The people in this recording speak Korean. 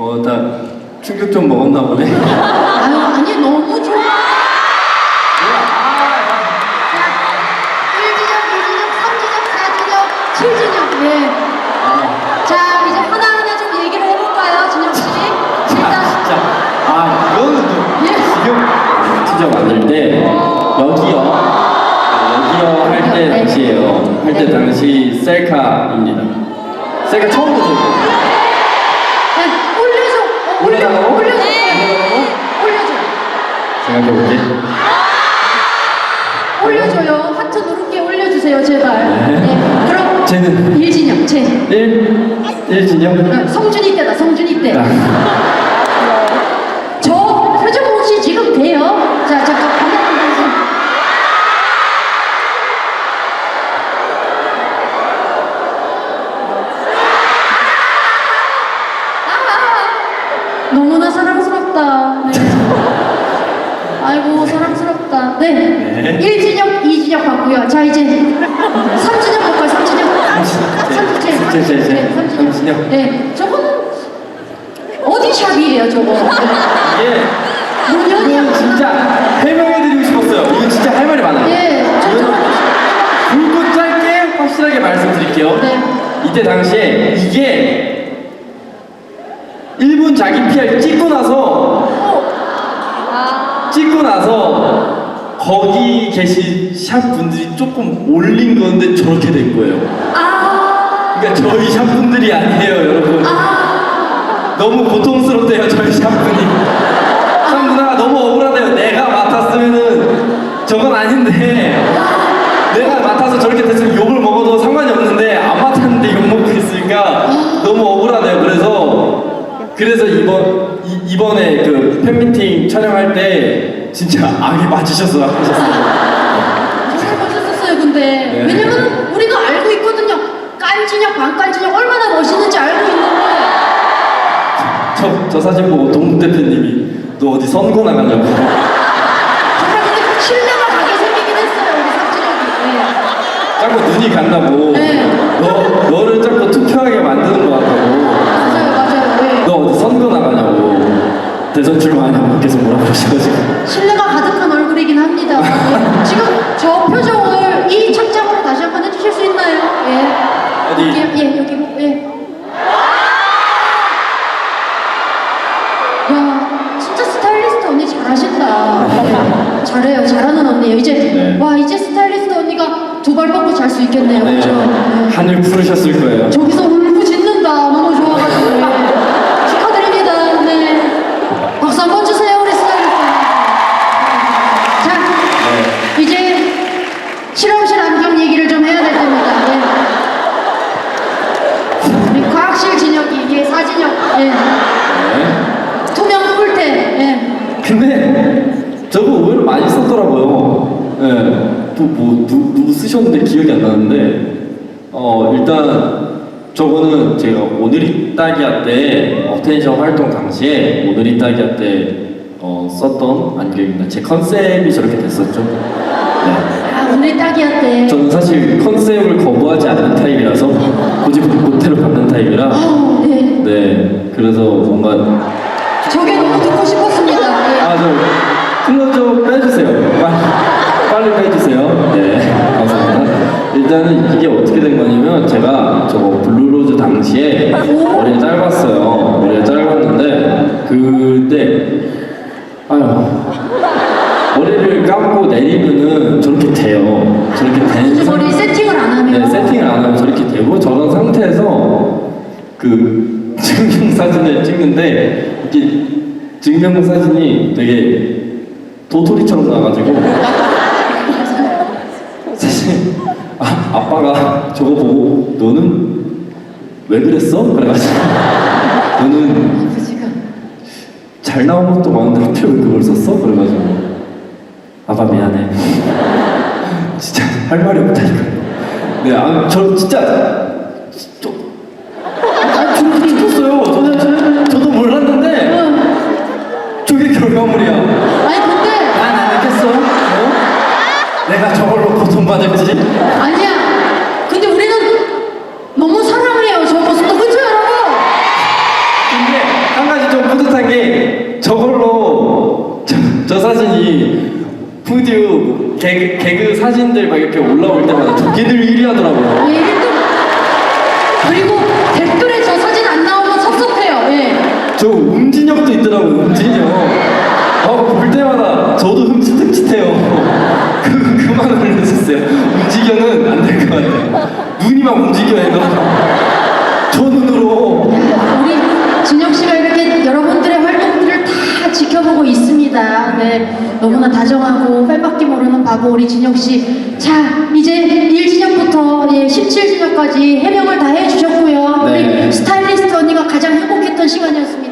어, 다 충격 좀 먹었나 보네. 아유, 아니, 너무 좋아. 1진영, 2진영, 3진영, 4진영, 7진영. 예. 자, 이제 하나하나 좀 얘기를 해볼까요, 진영 씨? 일단, 진짜. 아, 이거는 또 예. 지금 진짜 만들 때 여기요. 여기요 할때 네. 당시에요. 할때 네. 당시 셀카입니다. 셀카 처음 보세요. 네, 올려줘. 어, 올려, 올려달라고? 올려줘. 올려달라고? 올려줘. 생각해볼게. 올려줘요. 하트 누르게 올려주세요, 제발. 네. 네. 그럼 쟤는? 일진영, 쟤. 1, 1 진영. 어, 성준이 때다, 성준이 때. 아, 저 표정 혹시 지금 돼요? 자, 잠깐 반대편 보세요. 아, 너무나 사랑스럽다. 네. 아이고 사랑스럽다. 네. 네. 1진영, 2진영 봤고요. 자 이제 3진영 볼까요? 3진영. 제, 제, 제, 제. 네, 3진영. 삼진영. 네. 저거는 어디 샵이에요, 저거? 이게 문현이야. 이건 진짜 해명해드리고 싶었어요. 이거 진짜 할 말이 많아요. 예, 저 이건. 굵고 짧게 확실하게 말씀드릴게요. 네. 이때 당시에 이게 1분 자기 PR 찍고 나서 찍고 나서 거기 계신 샵 분들이 조금 올린 건데 저렇게 된 거예요. 아, 그러니까 저희 샵 분들이 아니에요, 여러분. 아, 너무 고통스럽대요, 저희 샵 분이. 참 누나가 너무 억울하대요. 내가 맡았으면은 저건 아닌데 내가 맡아서 저렇게 됐으면 욕을 먹어도 상관이 없는데 안 맡았는데 욕 먹고 있으니까 너무 억울하대요. 그래서 그래서 이번 이, 이번에 그 팬미팅 촬영할 때 진짜 악이 맞으셔서 하셨어요. 잘 보셨었어요, 근데. 네. 왜냐면 우리도 알고 있거든요. 깐진영, 반깐진영 얼마나 멋있는지 알고 있는데. 저, 저 사진 보고 동국 대표님이 너 어디 선거 나가냐고. 정말 근데 신뢰가 가게 생기긴 했어요, 우리 삭진영이. 자꾸 눈이 간다고. 네. 너 너를 자꾸 투표하게 만드는 것 같다고. 맞아요, 맞아요. 네. 너 어디 선거 나가냐고 대선 출마하냐고 계속 뭐라 그러셔가지고 신뢰가 가득한 얼굴이긴 합니다. 네. 지금 저 표정을 이 착장으로 다시 한번 해주실 수 있나요? 예. 어디? 여기, 예, 여기, 보- 예. 야, 진짜 스타일리스트 언니 잘하신다. 네. 잘해요, 잘하는 언니예요. 이제 네. 와 이제 스타일리스트 언니가 두 발 뻗고 잘 수 있겠네요, 네, 그렇죠? 네. 하늘 푸르셨을 거예요 저기서 예. 네. 투명 꿀대, 예. 근데 저거 의외로 많이 썼더라고요 네. 또뭐 누구 쓰셨는데 기억이 안 나는데 어 일단 저거는 제가 오늘이 딱이야 때 어텐션 활동 당시에 오늘이 딱이야 때 어, 썼던 안경입니다 제 컨셉이 저렇게 됐었죠 네. 아, 오늘 딱이야 때. 저는 사실 컨셉 그래서 뭔가 저게 너무 듣고 싶었습니다. 예. 아저 클로 좀 빼주세요. 빨리, 빨리 빼주세요. 네 감사합니다. 일단은 이게 어떻게 된 거냐면 제가 저거 블루로즈 당시에 머리가 짧았어요. 머리가 짧았는데 그때 아유 머리를 감고 내리면은 저렇게 돼요. 저렇게 되는 머리 세팅을 안 하면. 네, 세팅을 안 하면 저렇게 되고 저런 상태에서 그 증명 사진을 찍는데 이게 증명 사진이 되게 도토리처럼 나와가지고 사실 아, 아빠가 저거 보고 너는 왜 그랬어? 그래가지고 너는. 잘 나온 것도 많은데 하필 왜 그걸 썼어? 그래가지고 아빠 미안해 진짜 할 말이 없다니까 네 아 저 진짜 내가 저걸로 고통받을지 아니야. 근데 우리는 너무 사랑해요, 저 모습도. 그쵸, 여러분? 근데 한 가지 저걸로 저, 저 사진이 푸듀 개그, 개그 사진들 막 이렇게 올라올 때마다 저기들 1위 하더라고요. 예, 1등. 그리고 댓글에 저 사진 안 나오면 섭섭해요. 예. 저 음진혁도 있더라고요, 음진혁. 아, 볼 때마다 저도 흠칫흠칫해요. 그, 그만 올려주세요. 움직여는 안 될 것 같아요. 눈이 막 움직여, 얘가. 저 눈으로. 우리 진혁 씨가 이렇게 여러분들의 활동들을 다 지켜보고 있습니다. 네, 너무나 다정하고 뺄밖에 모르는 바보 우리 진혁 씨. 자, 이제 1진혁부터 예, 17진혁까지 해명을 다 해주셨고요. 네. 우리 스타일리스트 언니가 가장 행복했던 시간이었습니다.